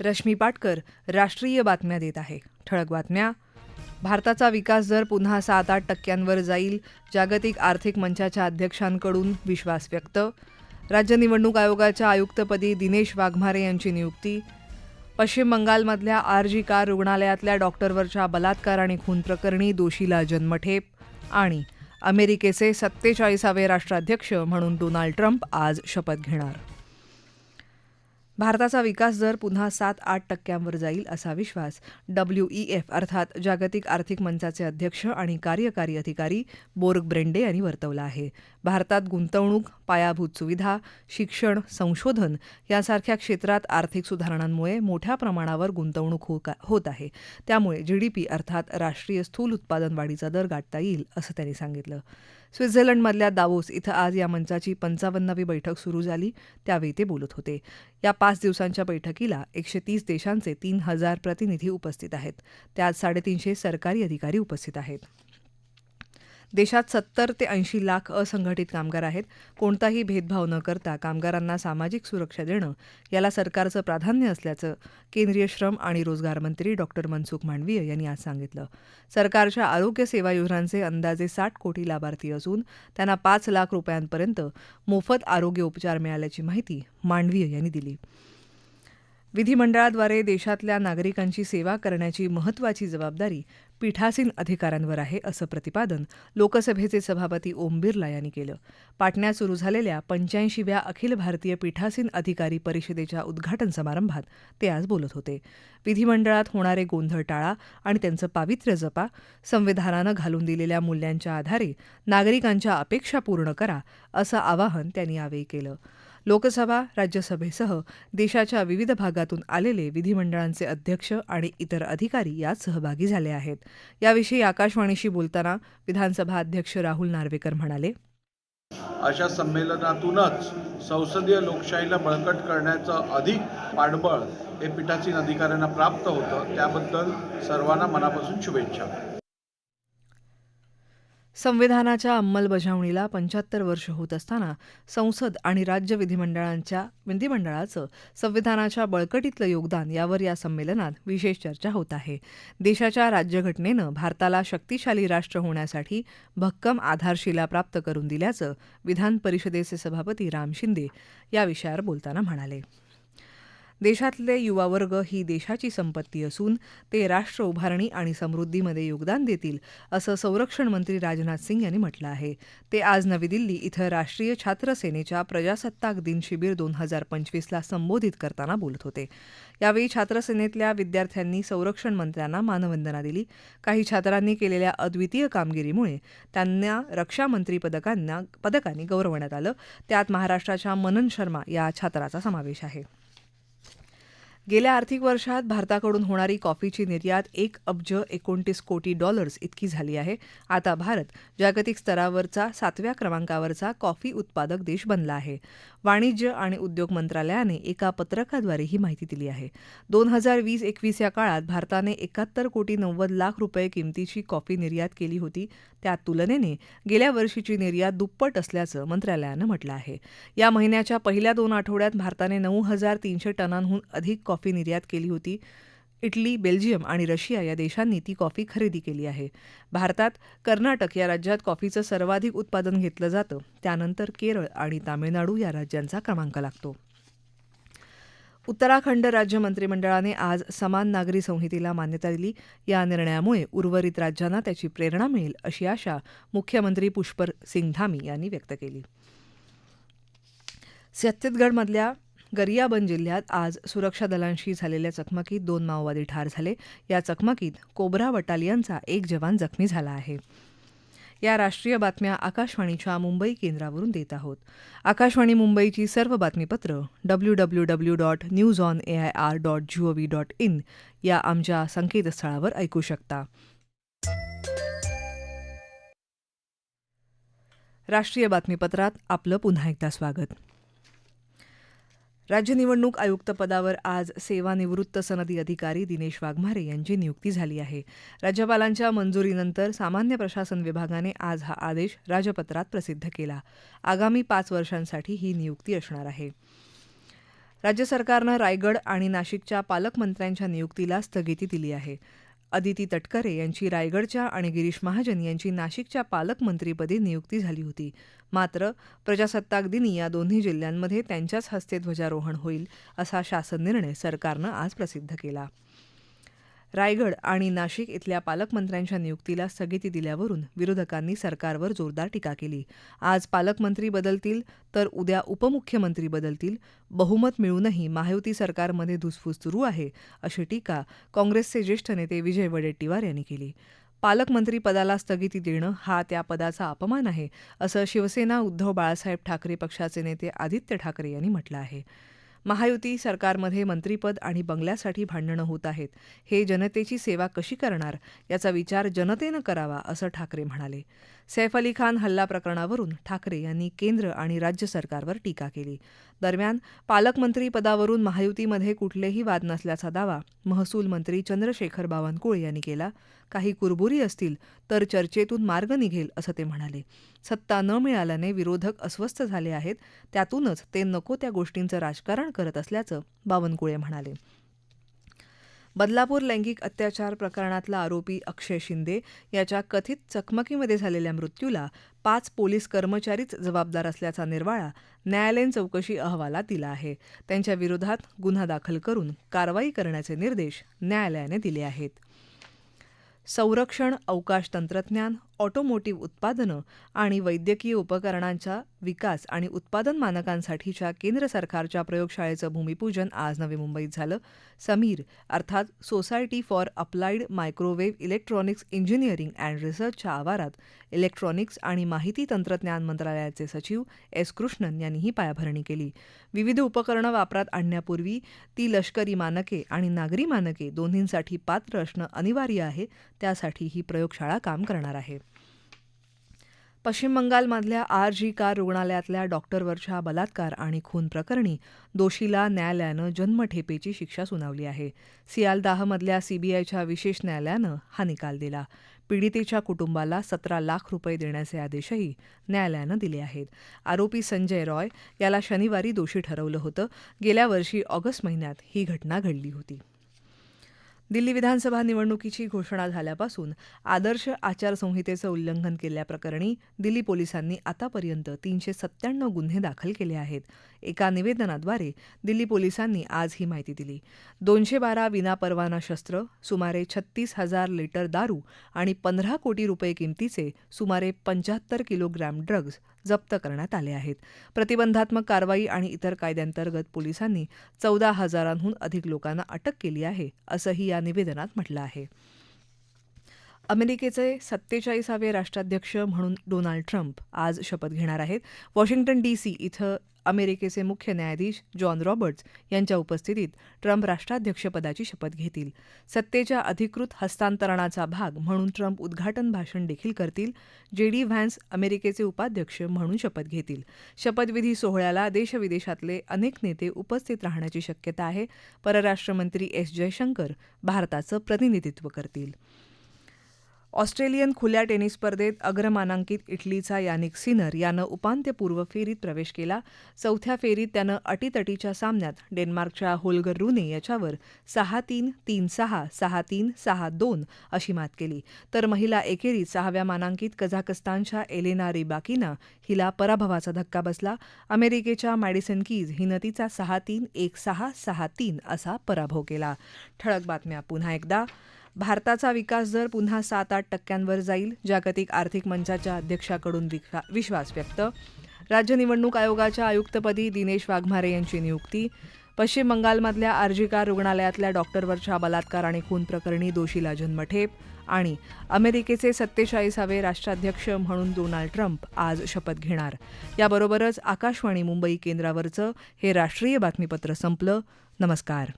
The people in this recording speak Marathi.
रश्मी पाटकर राष्ट्रीय बातम्या देत आहे. ठळक बातम्या. भारताचा विकास दर पुन्हा सात आठ टक्क्यांवर जाईल जागतिक आर्थिक मंचाच्या अध्यक्षांकडून विश्वास व्यक्त. राज्य निवडणूक आयोगाच्या आयुक्तपदी दिनेश वाघमारे यांची नियुक्ती. पश्चिम बंगालमधल्या आर जी कार रुग्णालयातल्या डॉक्टरवरच्या बलात्कार आणि खून प्रकरणी दोषीला जन्मठेप आणि अमेरिकेचे सत्तेचाळीसावे राष्ट्राध्यक्ष म्हणून डोनाल्ड ट्रम्प आज शपथ घेणार. भारताचा विकास दर पुन्हा सात आठ टक्क्यांवर जाईल असा विश्वास डब्ल्यू ई एफ अर्थात जागतिक आर्थिक मंचाचे अध्यक्ष आणि कार्यकारी अधिकारी बोर्ग ब्रेंडे यांनी वर्तवला आहे. भारतात गुंतवणूक पायाभूत सुविधा शिक्षण संशोधन यासारख्या क्षेत्रात आर्थिक सुधारणांमुळे मोठ्या प्रमाणावर गुंतवणूक हो होत आहे. त्यामुळे जीडीपी अर्थात राष्ट्रीय स्थूल उत्पादन वाढीचा दर गाठता येईल असं त्यांनी सांगितलं. स्वित्झर्लंडमधल्या दावोस इथं आज या मंचाची पंचावन्नावी बैठक सुरू झाली. त्यावेळी ते बोलत होते. या पाच दिवसांच्या बैठकीला एकशे तीस देशांचे तीन हजार प्रतिनिधी उपस्थित आहेत. त्यात साडेतीनशे सरकारी अधिकारी उपस्थित आहेत. देशात सत्तर ते ऐंशी लाख असंघटित कामगार आहेत. कोणताही भेदभाव न करता कामगारांना सामाजिक सुरक्षा देणं याला सरकारचं प्राधान्य असल्याचं केंद्रीय श्रम आणि रोजगार मंत्री डॉक्टर मनसुख मांडवीय यांनी आज सांगितलं. सरकारच्या आरोग्य सेवा योजनांचे अंदाजे साठ कोटी लाभार्थी असून त्यांना पाच लाख रुपयांपर्यंत मोफत आरोग्य उपचार मिळाल्याची माहिती मांडवीय यांनी दिली. विधिमंडळाद्वारे देशातल्या नागरिकांची सेवा करण्याची महत्वाची जबाबदारी पीठासीन अधिकाऱ्यांवर आहे असं प्रतिपादन लोकसभेचे सभापती ओम बिर्ला यांनी केलं. पाटण्यात सुरू झालेल्या पंच्याऐंशीव्या अखिल भारतीय पीठासीन अधिकारी परिषदेच्या उद्घाटन समारंभात ते आज बोलत होते. विधिमंडळात होणारे गोंधळ टाळा आणि त्यांचं पावित्र्य जपा संविधानानं घालून दिलेल्या मूल्यांच्या आधारे नागरिकांच्या अपेक्षा पूर्ण करा असं आवाहन त्यांनी यावेळी केलं. लोकसभा राज्यसभेसह देशाच्या विविध भागातून आलेले विधिमंडळांचे अध्यक्ष आणि इतर अधिकारी यात सहभागी झाले आहेत. याविषयी आकाशवाणीशी बोलताना विधानसभा अध्यक्ष राहुल नार्वेकर म्हणाले अशा संमेलनातूनच संसदीय लोकशाहीला बळकट करण्याचं अधिक पाठबळ हे पीठासीन अधिकाऱ्यांना प्राप्त होतं. त्याबद्दल सर्वांना मनापासून शुभेच्छा. संविधानाच्या अंमलबजावणीला पंच्याहत्तर वर्ष होत असताना संसद आणि राज्य विधिमंडळांच्या विधिमंडळाचं संविधानाच्या बळकटीतलं योगदान यावर या संमेलनात विशेष चर्चा होत आहे. देशाच्या राज्यघटनेनं भारताला शक्तिशाली राष्ट्र होण्यासाठी भक्कम आधारशिला प्राप्त करून दिल्याचं विधान परिषदेचे सभापती राम शिंदे या विषयावर बोलताना म्हणाले. देशातले युवावर्ग ही देशाची संपत्ती असून ते राष्ट्र उभारणी आणि समृद्धीमध्ये योगदान देतील असं संरक्षण मंत्री राजनाथ सिंग यांनी म्हटलं आहे. ते आज नवी दिल्ली इथं राष्ट्रीय छात्र सेनेच्या प्रजासत्ताक दिन शिबिर दोन हजार पंचवीसला संबोधित करताना बोलत होते. यावेळी छात्रसेनेतल्या विद्यार्थ्यांनी संरक्षण मंत्र्यांना मानवंदना दिली. काही छात्रांनी केलेल्या अद्वितीय कामगिरीमुळे त्यांना रक्षामंत्री पदकांना पदकांनी गौरवण्यात आलं. त्यात महाराष्ट्राच्या मनन शर्मा या छात्राचा समावेश आहे. गेल्या आर्थिक वर्षात भारताकडून होणारी कॉफीची निर्यात एक अब्ज एकोणतीस कोटी डॉलर्स इतकी झाली आहे. आता भारत जागतिक स्तरावरचा सातव्या क्रमांकावरचा कॉफी उत्पादक देश बनला आहे. वाणिज्य आणि उद्योग मंत्रालयाने एका पत्रकाद्वारे ही माहिती दिली आहे. दोन हजार वीस एकवीस या काळात भारताने एकाहत्तर कोटी नव्वद लाख रुपये किमतीची कॉफी निर्यात केली होती. त्या तुलनेने गेल्या वर्षीची निर्यात दुप्पट असल्याचं मंत्रालयानं म्हटलं आहे. या महिन्याच्या पहिल्या दोन आठवड्यात भारताने नऊ हजार तीनशे टनांहून अधिक कॉफी निर्यात केली होती. इटली बेल्जियम आणि रशिया या देशांनी ती कॉफी खरेदी केली आहे. भारतात कर्नाटक या राज्यात कॉफीचं सर्वाधिक उत्पादन घेतलं जातं. त्यानंतर केरळ आणि तामिळनाडू या राज्यांचा क्रमांक लागतो. उत्तराखंड राज्य मंत्रिमंडळाने आज समान नागरी संहितेला मान्यता दिली. या निर्णयामुळे उर्वरित राज्यांना त्याची प्रेरणा मिळेल अशी आशा मुख्यमंत्री पुष्पर सिंग धामी यांनी व्यक्त केली. छत्तीसगडमधल्या गरियाबंद जिल्ह्यात आज सुरक्षा दलांशी झालेल्या चकमकीत दोन माओवादी ठार झाले. या चकमकीत कोब्रा बटालियनचा एक जवान जखमी झाला आहे. या राष्ट्रीय बातम्या आकाशवाणीच्या मुंबई केंद्रावरून देत आहोत. आकाशवाणी मुंबईची सर्व बातमीपत्र W W W dot news on A I R dot G O V dot in या आमच्या संकेतस्थळावर ऐकू शकता. राष्ट्रीय बातमीपत्रात आपलं पुन्हा एकदा स्वागत. राज्य निवडणूक आयुक्तपदावर आज सेवानिवृत्त सनदी अधिकारी दिनेश वाघमारे यांची नियुक्ती झाली आहे. राज्यपालांच्या मंजुरीनंतर सामान्य प्रशासन विभागाने आज हा आदेश राजपत्रात प्रसिद्ध केला. आगामी पाच वर्षांसाठी ही नियुक्ती असणार आहे. राज्य सरकारनं रायगड आणि नाशिकच्या पालकमंत्र्यांच्या नियुक्तीला स्थगिती दिली आहे. अदिती तटकरे यांची रायगडच्या आणि गिरीश महाजन यांची नाशिकच्या पालकमंत्रीपदी नियुक्ती झाली होती. मात्र प्रजासत्ताक दिनी या दोन्ही जिल्ह्यांमध्ये त्यांच्याच हस्ते ध्वजारोहण होईल असा शासन निर्णय सरकारनं आज प्रसिद्ध केला. रायगड आणि नाशिक इथल्या पालकमंत्र्यांच्या नियुक्तीला स्थगिती दिल्यावरून विरोधकांनी सरकारवर जोरदार टीका केली. आज पालकमंत्री बदलतील तर उद्या उपमुख्यमंत्री बदलतील. बहुमत मिळूनही महायुती सरकारमध्ये धुसफूस सुरू आहे अशी टीका काँग्रेसचे ज्येष्ठ नेते विजय वडेट्टीवार यांनी केली. पालकमंत्री पदाला स्थगिती देणं हा त्या पदाचा अपमान आहे असं शिवसेना उद्धव बाळासाहेब ठाकरे पक्षाचे नेते आदित्य ठाकरे यांनी म्हटलं आहे. महायुती सरकारमध्ये मंत्रीपद आणि बंगल्यासाठी भांडणं होत आहेत. हे जनतेची सेवा कशी करणार? याचा विचार जनतेनं करावा असं ठाकरे म्हणाले. सैफ अली खान हल्ला प्रकरणावरून ठाकरे यांनी केंद्र आणि राज्य सरकारवर टीका केली. दरम्यान पालकमंत्री पदावरून महायुतीमध्ये कुठलेही वाद नसल्याचा दावा महसूल मंत्री चंद्रशेखर बावनकुळे यांनी केला. काही कुरबुरी असतील तर चर्चेतून मार्ग निघेल असं ते म्हणाले. सत्ता न मिळाल्याने विरोधक अस्वस्थ झाले आहेत. त्यातूनच ते नको त्या गोष्टींचं राजकारण करत असल्याचं बावनकुळे म्हणाले. बदलापूर लैंगिक अत्याचार प्रकरणातला आरोपी अक्षय शिंदे याच्या कथित चकमकीमध्ये झालेल्या मृत्यूला पाच पोलीस कर्मचारीच जबाबदार असल्याचा निर्वाळा न्यायालयीन चौकशी अहवालात दिला आहे. त्यांच्या विरोधात गुन्हा दाखल करून कारवाई करण्याचे निर्देश न्यायालयाने दिले आहेत. संरक्षण अवकाश तंत्रज्ञान ऑटोमोटिव्ह उत्पादनं आणि वैद्यकीय उपकरणांचा विकास आणि उत्पादन मानकांसाठीच्या केंद्र सरकारच्या प्रयोगशाळेचं भूमिपूजन आज नवी मुंबईत झालं. समीर अर्थात society for applied microwave electronics engineering and रिसर्चच्या आवारात इलेक्ट्रॉनिक्स आणि माहिती तंत्रज्ञान मंत्रालयाचे सचिव एस. कृष्णन यांनी ही पायाभरणी केली. विविध उपकरणं वापरात आणण्यापूर्वी ती लष्करी मानके आणि नागरी मानके दोन्हींसाठी पात्र असणं अनिवार्य आहे. त्यासाठी ही प्रयोगशाळा काम करणार आहे. पश्चिम बंगालमधल्या आर जी कार रुग्णालयातल्या डॉक्टरवरच्या बलात्कार आणि खून प्रकरणी दोषीला न्यायालयानं जन्मठेपेची शिक्षा सुनावली आहे. सियालदाहमधल्या सीबीआयच्या विशेष न्यायालयानं हा निकाल दिला. पीडितेच्या कुटुंबाला सतरा लाख रुपये देण्याचे आदेशही न्यायालयानं दिले आहेत. आरोपी संजय रॉय याला शनिवारी दोषी ठरवलं होतं. गेल्या वर्षी ऑगस्ट महिन्यात ही घटना घडली होती. दिल्ली विधानसभा निवडणुकीची घोषणा झाल्यापासून आदर्श आचारसंहितेचं उल्लंघन केल्याप्रकरणी दिल्ली पोलिसांनी आतापर्यंत तीनशे सत्त्याण्णव गुन्हे दाखल केले आहेत. एका निवेदनाद्वारे दिल्ली पोलिसांनी आज ही माहिती दिली. दोनशे बारा विनापरवाना शस्त्र सुमारे छत्तीस हजार लिटर दारू आणि पंधरा कोटी रुपये किमतीचे सुमारे पंच्याहत्तर किलोग्रॅम ड्रग्ज जप्त करण्यात आले आहेत. प्रतिबंधात्मक कारवाई आणि इतर कायद्यांतर्गत पोलिसांनी चौदा हजारांहून अधिक लोकांना अटक केली आहे असंही या निवेदनात म्हटलं आहे. अमेरिकेचे सत्तेचाळीसावे राष्ट्राध्यक्ष म्हणून डोनाल्ड ट्रम्प आज शपथ घेणार आहेत. वॉशिंग्टन डी सी इथं अमेरिकेचे मुख्य न्यायाधीश जॉन रॉबर्ट्स यांच्या उपस्थितीत ट्रम्प राष्ट्राध्यक्षपदाची शपथ घेतील. सत्तेच्या अधिकृत हस्तांतरणाचा भाग म्हणून ट्रम्प उद्घाटन भाषण देखील करतील. जे डी व्हॅन्स अमेरिकेचे उपाध्यक्ष म्हणून शपथ घेतील. शपथविधी सोहळ्याला देशविदेशातले अनेक नेते उपस्थित राहण्याची शक्यता आहे. परराष्ट्रमंत्री एस जयशंकर भारताचं प्रतिनिधित्व करतील. ऑस्ट्रेलियन खुल्या टेनिस स्पर्धेत अग्रमानांकित इटलीचा यानिक सिनर यानं उपांत्यपूर्व फेरीत प्रवेश केला. चौथ्या फेरीत त्यानं अटीतटीच्या सामन्यात डेन्मार्कच्या होल्गर रुने याच्यावर सहा तीन तीन सहा सहा तीन सहा दोन अशी मात केली. तर महिला एकेरीत सहाव्या मानांकित कझाकस्तानच्या एलेना रिबाकिना हिला पराभवाचा धक्का बसला. अमेरिकेच्या मॅडिसन कीज हिनं तिचा सहा तीन एक सहा सहा तीन असा पराभव केला. ठळक बातम्या पुन्हा एकदा. भारताचा विकास दर पुन्हा सात आठ टक्क्यांवर जाईल जागतिक आर्थिक मंचाच्या अध्यक्षाकडून विश्वास व्यक्त. राज्य निवडणूक आयोगाच्या आयुक्तपदी दिनेश वाघमारे यांची नियुक्ती. पश्चिम बंगालमधल्या आर्जिका रुग्णालयातल्या डॉक्टरवरच्या बलात्कार आणि खून प्रकरणी दोषीला जन्मठेप आणि अमेरिकेचे सत्तेचाळीसावे राष्ट्राध्यक्ष म्हणून डोनाल्ड ट्रम्प आज शपथ घेणार. याबरोबरच आकाशवाणी मुंबई केंद्रावरचं हे राष्ट्रीय बातमीपत्र संपलं. नमस्कार.